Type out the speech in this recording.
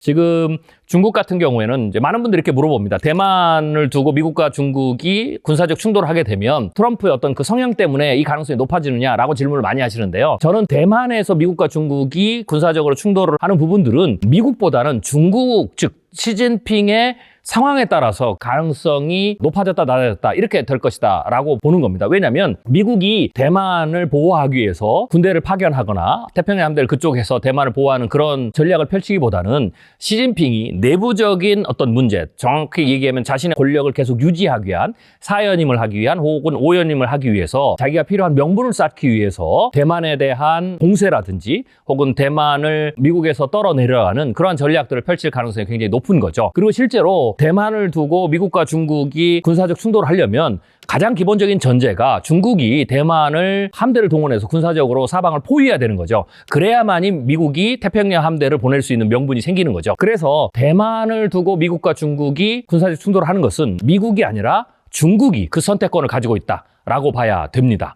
지금 중국 같은 경우에는 이제 많은 분들이 이렇게 물어봅니다. 대만을 두고 미국과 중국이 군사적 충돌을 하게 되면 트럼프의 어떤 그 성향 때문에 이 가능성이 높아지느냐라고 질문을 많이 하시는데요. 저는 대만에서 미국과 중국이 군사적으로 충돌을 하는 부분들은 미국보다는 중국 즉 시진핑의 상황에 따라서 가능성이 높아졌다 낮아졌다 이렇게 될 것이다 라고 보는 겁니다. 왜냐하면 미국이 대만을 보호하기 위해서 군대를 파견하거나 태평양 함대를 그쪽에서 대만을 보호하는 그런 전략을 펼치기보다는 시진핑이 내부적인 어떤 문제 정확히 얘기하면 자신의 권력을 계속 유지하기 위한 사연임을 하기 위한 혹은 오연임을 하기 위해서 자기가 필요한 명분을 쌓기 위해서 대만에 대한 공세라든지 혹은 대만을 미국에서 떨어내려가는 그러한 전략들을 펼칠 가능성이 굉장히 높은 거죠. 그리고 실제로 대만을 두고 미국과 중국이 군사적 충돌을 하려면 가장 기본적인 전제가 중국이 대만을 함대를 동원해서 군사적으로 사방을 포위해야 되는 거죠. 그래야만이 미국이 태평양 함대를 보낼 수 있는 명분이 생기는 거죠. 그래서 대만을 두고 미국과 중국이 군사적 충돌을 하는 것은 미국이 아니라 중국이 그 선택권을 가지고 있다라고 봐야 됩니다.